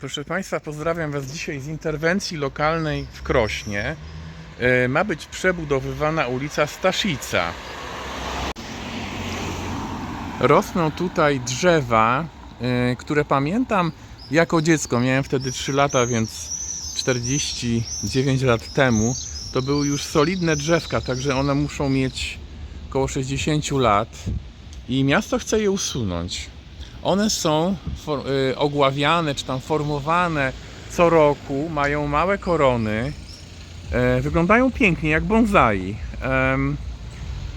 Proszę Państwa, pozdrawiam Was dzisiaj z interwencji lokalnej w Krośnie. E, Ma być przebudowywana ulica Staszica. Rosną tutaj drzewa, e, które pamiętam jako dziecko. Miałem wtedy 3 lata, więc 49 lat temu. To były już solidne drzewka, także one muszą mieć około 60 lat. I miasto chce je usunąć. One są y, ogławiane czy tam formowane co roku, mają małe korony, e, wyglądają pięknie jak bonsai.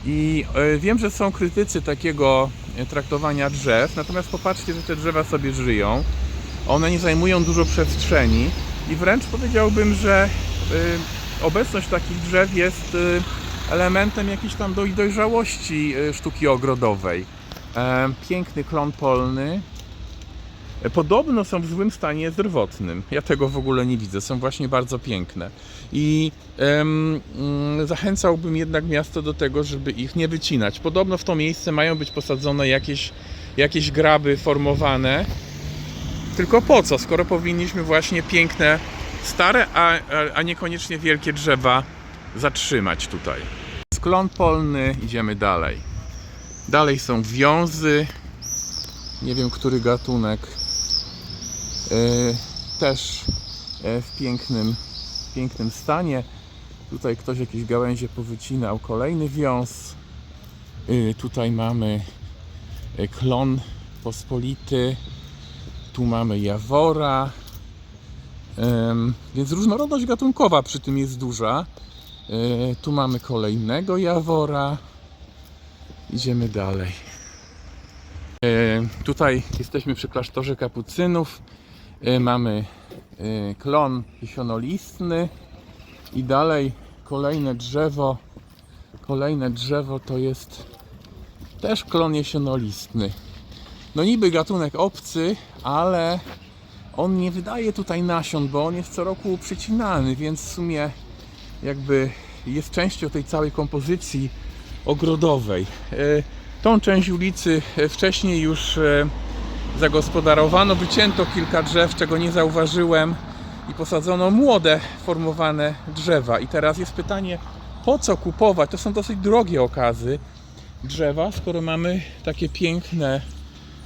I e, wiem, że są krytycy takiego e, traktowania drzew, natomiast popatrzcie, że te drzewa sobie żyją. One nie zajmują dużo przestrzeni i wręcz powiedziałbym, że obecność takich drzew jest elementem jakiejś tam doj- dojrzałości sztuki ogrodowej. E, Piękny klon polny. Podobno są w złym stanie zdrowotnym. Ja tego w ogóle nie widzę. Są właśnie bardzo piękne. I em, mm, zachęcałbym jednak miasto do tego, żeby ich nie wycinać. Podobno w to miejsce mają być posadzone jakieś, jakieś graby formowane. Tylko po co, skoro powinniśmy właśnie piękne, stare, a, a niekoniecznie wielkie drzewa zatrzymać tutaj. Sklon polny, idziemy dalej. Dalej są wiązy. Nie wiem, który gatunek. E, też e, w pięknym, pięknym stanie. Tutaj ktoś jakieś gałęzie powycinał. Kolejny wiąz. E, Tutaj mamy klon pospolity. Tu mamy jawora. Więc różnorodność gatunkowa przy tym jest duża. Tu mamy kolejnego jawora. Idziemy dalej. E, Tutaj jesteśmy przy klasztorze kapucynów. E, Mamy e, klon jesionolistny i dalej kolejne drzewo. Kolejne drzewo to jest też klon jesionolistny. No niby gatunek obcy, ale on nie wydaje tutaj nasion, bo on jest co roku przycinany, więc w sumie jakby jest częścią tej całej kompozycji ogrodowej. E, Tą część ulicy e, wcześniej już e, zagospodarowano, wycięto kilka drzew, czego nie zauważyłem i posadzono młode, formowane drzewa. I teraz jest pytanie, po co kupować? To są dosyć drogie okazy drzewa, skoro mamy takie piękne,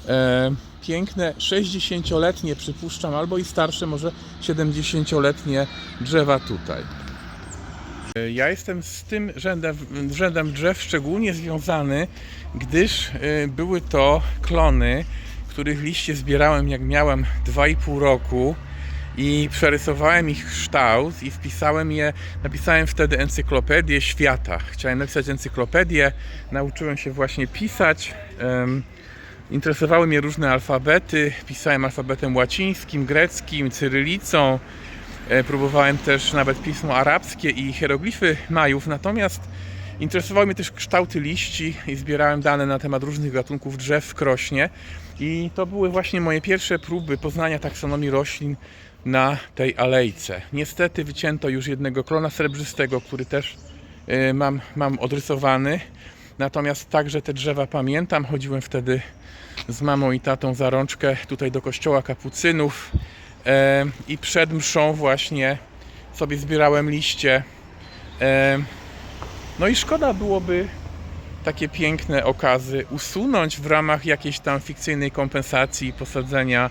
e, piękne 60-letnie, przypuszczam, albo i starsze, może 70-letnie drzewa tutaj. Ja jestem z tym rzędem, rzędem drzew szczególnie związany, gdyż y, były to klony, których liście zbierałem jak miałem 2,5 roku i przerysowałem ich kształt i wpisałem je, napisałem wtedy encyklopedię świata. Chciałem napisać encyklopedię, nauczyłem się właśnie pisać. Interesowały mnie różne alfabety, pisałem alfabetem łacińskim, greckim, cyrylicą, E, Próbowałem też nawet pismo arabskie i hieroglify Majów, natomiast interesowały mnie też kształty liści i zbierałem dane na temat różnych gatunków drzew w Krośnie. I to były właśnie moje pierwsze próby poznania taksonomii roślin na tej alejce. Niestety wycięto już jednego klona srebrzystego, który też e, mam, mam odrysowany. Natomiast także te drzewa pamiętam. Chodziłem wtedy z mamą i tatą za rączkę tutaj do kościoła kapucynów. I przed mszą właśnie sobie zbierałem liście. No i szkoda byłoby takie piękne okazy usunąć w ramach jakiejś tam fikcyjnej kompensacji posadzenia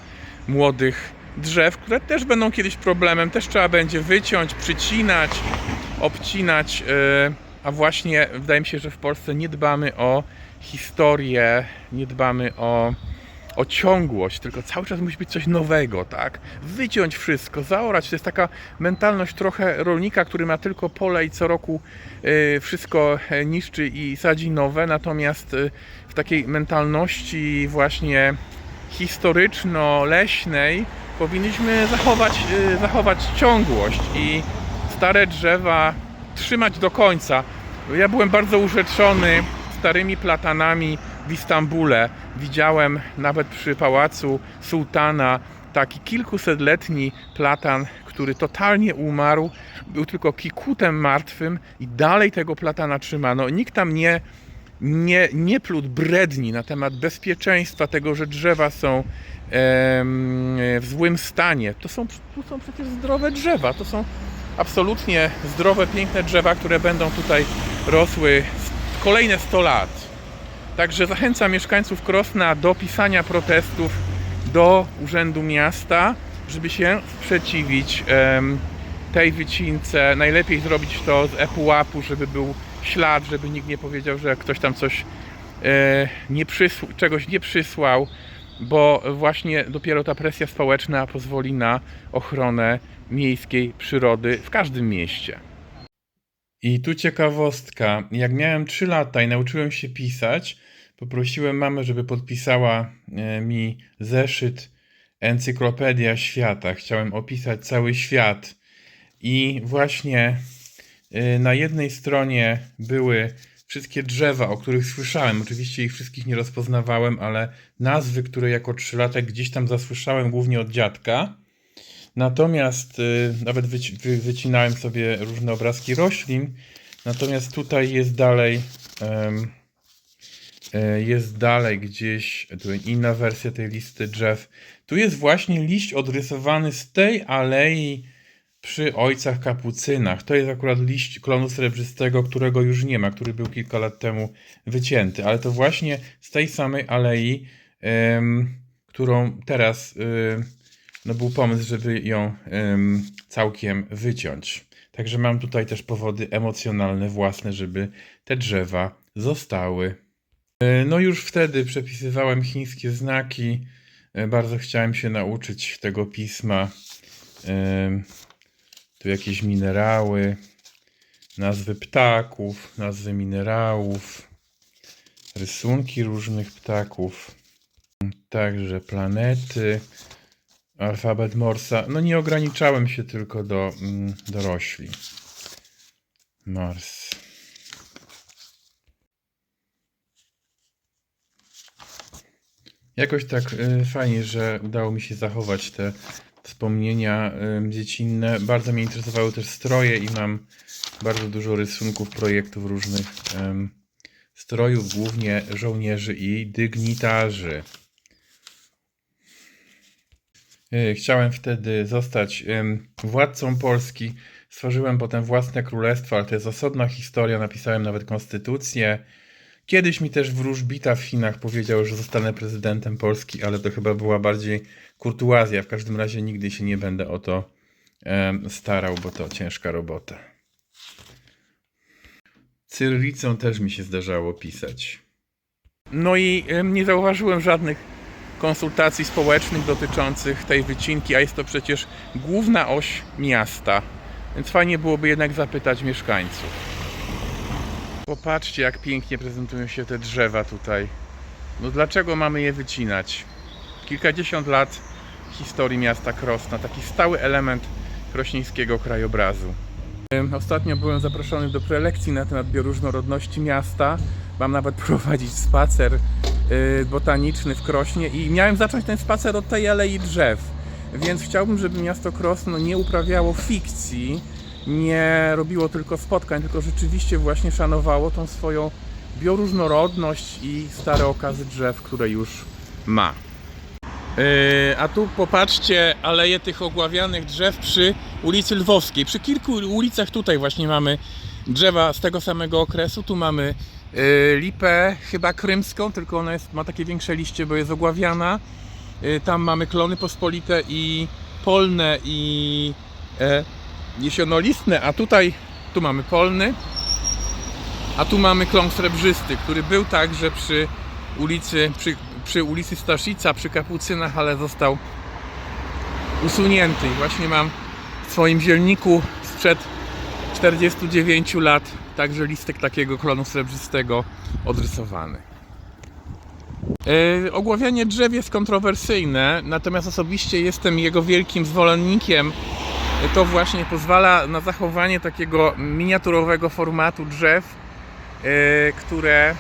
młodych drzew, które też będą kiedyś problemem. Też trzeba będzie wyciąć, przycinać, obcinać. A właśnie wydaje mi się, że w Polsce nie dbamy o historię, nie dbamy o o ciągłość, tylko cały czas musi być coś nowego, tak? Wyciąć wszystko, zaorać. To jest taka mentalność trochę rolnika, który ma tylko pole i co roku y, wszystko e, niszczy i sadzi nowe, natomiast y, w takiej mentalności właśnie historyczno-leśnej powinniśmy zachować, zachować ciągłość i stare drzewa trzymać do końca. Ja byłem bardzo urzeczony starymi platanami w Istambule. Widziałem nawet przy pałacu sułtana taki kilkusetletni platan, który totalnie umarł, był tylko kikutem martwym i dalej tego platana trzymano. Nikt tam nie, nie, nie plód bredni na temat bezpieczeństwa tego, że drzewa są w złym stanie. To są, to są przecież zdrowe drzewa. To są absolutnie zdrowe, piękne drzewa, które będą tutaj rosły kolejne 100 lat. Także zachęcam mieszkańców Krosna do pisania protestów do Urzędu Miasta, żeby się sprzeciwić tej wycince. Najlepiej zrobić to z epułapu, żeby był ślad, żeby nikt nie powiedział, że ktoś tam coś e, nie czegoś nie przysłał, bo właśnie dopiero ta presja społeczna pozwoli na ochronę miejskiej przyrody w każdym mieście. I tu ciekawostka. Jak miałem 3 lata i nauczyłem się pisać, poprosiłem mamę, żeby podpisała e, mi zeszyt Encyklopedia Świata. Chciałem opisać cały świat. I właśnie y, na jednej stronie były wszystkie drzewa, o których słyszałem. Oczywiście ich wszystkich nie rozpoznawałem, ale nazwy, które jako trzylatek gdzieś tam zasłyszałem, głównie od dziadka. Natomiast y, nawet wyci- wy- wycinałem sobie różne obrazki roślin. Natomiast tutaj jest dalej. e, jest dalej gdzieś tu inna wersja tej listy drzew. Tu jest właśnie liść odrysowany z tej alei przy ojcach kapucynach. To jest akurat liść klonu srebrzystego, którego już nie ma, który był kilka lat temu wycięty, ale to właśnie z tej samej alei, którą teraz em, no był pomysł, żeby ją em, całkiem wyciąć. Także mam tutaj też powody emocjonalne własne, żeby te drzewa zostały. E, No już wtedy przepisywałem chińskie znaki. E, Bardzo chciałem się nauczyć tego pisma. Em, Tu jakieś minerały, nazwy ptaków, nazwy minerałów, rysunki różnych ptaków, także planety, alfabet Morsa. No nie ograniczałem się tylko do, mm, do roślin. Mars. Jakoś tak y, fajnie, że udało mi się zachować te wspomnienia y, dziecinne. Bardzo mnie interesowały też stroje i mam bardzo dużo rysunków, projektów różnych em, strojów, głównie żołnierzy i dygnitarzy. Y, Chciałem wtedy zostać władcą Polski. Stworzyłem potem własne królestwo, ale to jest osobna historia. Napisałem nawet konstytucję. Kiedyś mi też wróżbita w Chinach powiedział, że zostanę prezydentem Polski, ale to chyba była bardziej kurtuazja. W każdym razie nigdy się nie będę o to starał, bo to ciężka robota. Cyrylicą też mi się zdarzało pisać. No i nie zauważyłem żadnych konsultacji społecznych dotyczących tej wycinki, a jest to przecież główna oś miasta. Więc fajnie byłoby jednak zapytać mieszkańców. Popatrzcie, jak pięknie prezentują się te drzewa tutaj. No dlaczego mamy je wycinać? Kilkadziesiąt lat historii miasta Krosna, taki stały element krośnieńskiego krajobrazu. Ostatnio byłem zaproszony do prelekcji na temat bioróżnorodności miasta. Mam nawet prowadzić spacer botaniczny w Krośnie i miałem zacząć ten spacer od tej alei drzew. Więc chciałbym, żeby miasto Krosno nie uprawiało fikcji, nie robiło tylko spotkań, tylko rzeczywiście właśnie szanowało tą swoją bioróżnorodność i stare okazy drzew, które już ma. Yy, a tu popatrzcie, aleje tych ogławianych drzew przy ulicy Lwowskiej. Przy kilku ulicach tutaj właśnie mamy drzewa z tego samego okresu. Tu mamy yy, lipę chyba krymską, tylko ona jest, ma takie większe liście, bo jest ogławiana. Yy, tam mamy klony pospolite i polne i e, jesionolistne, a tutaj tu mamy polny, a tu mamy klon srebrzysty, który był także przy ulicy, przy, przy ulicy Staszica, przy Kapucynach, ale został usunięty. Właśnie mam w swoim zielniku sprzed 49 lat także listek takiego klonu srebrzystego odrysowany. Yy, ogławianie drzew jest kontrowersyjne, natomiast osobiście jestem jego wielkim zwolennikiem. To właśnie pozwala na zachowanie takiego miniaturowego formatu drzew, yy, które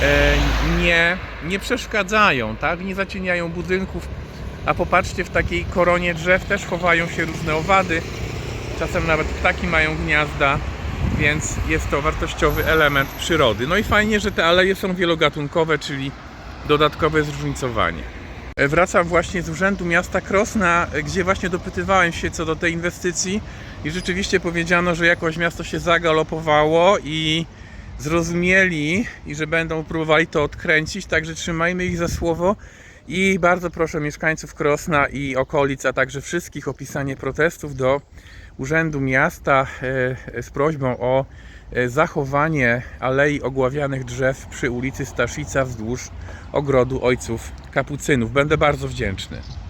yy, nie, nie przeszkadzają, tak? nie zacieniają budynków. A popatrzcie, w takiej koronie drzew też chowają się różne owady. Czasem nawet ptaki mają gniazda. więc jest to wartościowy element przyrody. No i fajnie, że te aleje są wielogatunkowe, czyli dodatkowe zróżnicowanie. E, Wracam właśnie z Urzędu Miasta Krosna, e, gdzie właśnie dopytywałem się co do tej inwestycji i rzeczywiście powiedziano, że jakoś miasto się zagalopowało i zrozumieli i że będą próbowali to odkręcić, także trzymajmy ich za słowo i bardzo proszę mieszkańców Krosna i okolic, a także wszystkich o pisanie protestów do Urzędu Miasta e, z prośbą o e, zachowanie alei ogławianych drzew przy ulicy Staszica wzdłuż ogrodu Ojców Kapucynów. Będę bardzo wdzięczny.